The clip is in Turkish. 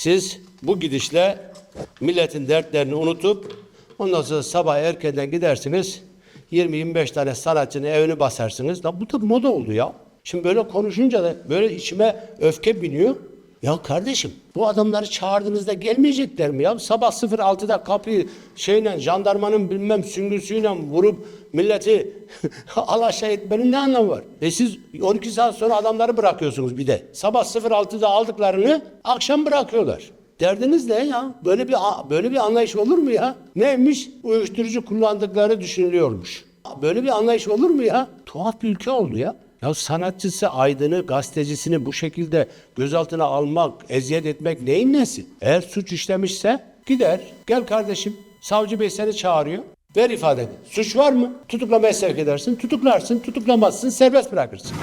Siz bu gidişle milletin dertlerini unutup ondan sonra sabah erkenden gidersiniz. 20-25 tane sanatçının evini basarsınız. Da bu da moda oldu ya. Şimdi böyle konuşunca da böyle içime öfke biniyor. Ya kardeşim bu adamları çağırdığınızda gelmeyecekler mi ya? Sabah 06'da kapıyı şeyle jandarmanın bilmem süngüsüyle vurup milleti alaşağı etmenin ne anlamı var? E siz 12 saat sonra adamları bırakıyorsunuz bir de. Sabah 06'da aldıklarını akşam bırakıyorlar. Derdiniz ne ya? Böyle bir böyle bir anlayış olur mu ya? Neymiş? Uyuşturucu kullandıkları düşünülüyormuş. Böyle bir anlayış olur mu ya? Tuhaf bir ülke oldu ya. Ya sanatçısı, aydını, gazetecisini bu şekilde gözaltına almak, eziyet etmek neyin nesi? Eğer suç işlemişse gider. Gel kardeşim. Savcı bey seni çağırıyor. Ver ifadeni. Suç var mı? Tutuklamaya sevk edersin. Tutuklarsın. Tutuklamazsın. Serbest bırakırsın.